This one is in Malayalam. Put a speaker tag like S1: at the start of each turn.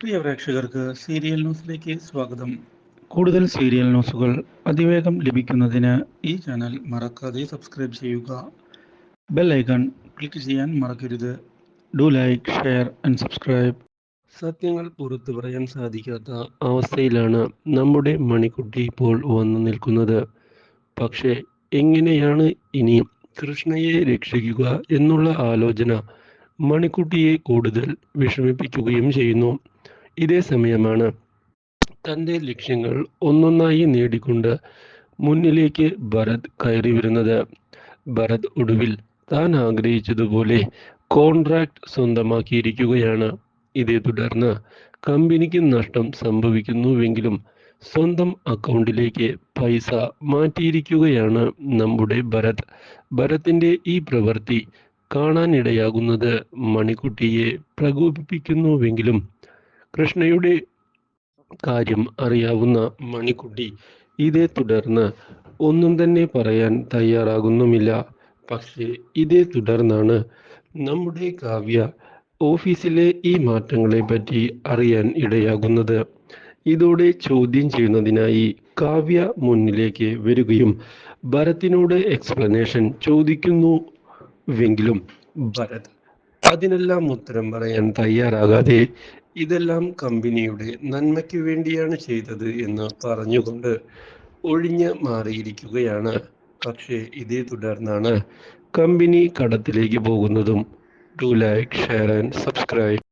S1: പ്രിയ പ്രേക്ഷകർക്ക് സീരിയൽ ന്യൂസിലേക്ക് സ്വാഗതം. കൂടുതൽ സീരിയൽ ന്യൂസുകൾ അതിവേഗം ലഭിക്കുന്നതിന് ഈ ചാനൽ മറക്കാതെ സബ്സ്ക്രൈബ് ചെയ്യുക. ബെൽ ഐക്കൺ ക്ലിക്ക് ചെയ്യാൻ മറക്കരുത്. Do like share and subscribe.
S2: സത്യങ്ങൾ പുറത്തു പറയാൻ സാധിക്കാത്ത അവസ്ഥയിലാണ് നമ്മുടെ മണിക്കുട്ടി ഇപ്പോൾ വന്നു നിൽക്കുന്നത്. പക്ഷേ എങ്ങനെയാണ് ഇനി കൃഷ്ണയെ രക്ഷിക്കുക എന്നുള്ള ആലോചന മണിക്കുട്ടിയെ കൂടുതൽ വിഷമിപ്പിക്കുകയും ചെയ്യുന്നു. ഇതേ സമയമാണ് തന്റെ ലക്ഷ്യങ്ങൾ ഒന്നൊന്നായി നേടിക്കൊണ്ട് മുന്നിലേക്ക് ഭരത് കയറി വരുന്നത്. ഭരത് ഒടുവിൽ താൻ ആഗ്രഹിച്ചതുപോലെ കോൺട്രാക്ട് സ്വന്തമാക്കിയിരിക്കുകയാണ്. ഇതേ തുടർന്ന് കമ്പനിക്ക് നഷ്ടം സംഭവിക്കുന്നുവെങ്കിലും സ്വന്തം അക്കൗണ്ടിലേക്ക് പൈസ മാറ്റിയിരിക്കുകയാണ് നമ്മുടെ ഭരത്. ഭരത്തിന്റെ ഈ പ്രവൃത്തി കാണാനിടയാകുന്നത് മണിക്കുട്ടിയെ പ്രകോപിപ്പിക്കുന്നുവെങ്കിലും കൃഷ്ണയുടെ കാര്യം അറിയാവുന്ന മണിക്കുട്ടി ഇതേ തുടർന്ന് ഒന്നും തന്നെ പറയാൻ തയ്യാറാകുന്നുമില്ല. പക്ഷേ ഇതേ തുടർന്നാണ് നമ്മുടെ കാവ്യ ഓഫീസിലെ ഈ മാറ്റങ്ങളെ പറ്റി അറിയാൻ ഇടയാകുന്നത്. ഇതോടെ ചോദ്യം ചെയ്യുന്നതിനായി കാവ്യ മുന്നിലേക്ക് വരികയും ഭരത്തിനോട് എക്സ്പ്ലനേഷൻ ചോദിക്കുന്നുവെങ്കിലും ഭരത് അതിനെല്ലാം ഉത്തരം പറയാൻ തയ്യാറാകാതെ ഇതെല്ലാം കമ്പനിയുടെ നന്മയ്ക്ക് വേണ്ടിയാണ് ചെയ്തത് എന്ന് പറഞ്ഞുകൊണ്ട് ഒഴിഞ്ഞ് മാറിയിരിക്കുകയാണ്. പക്ഷേ ഇതേ തുടർന്നാണ് കമ്പനി കടത്തിലേക്ക് പോകുന്നതും. Do like share and subscribe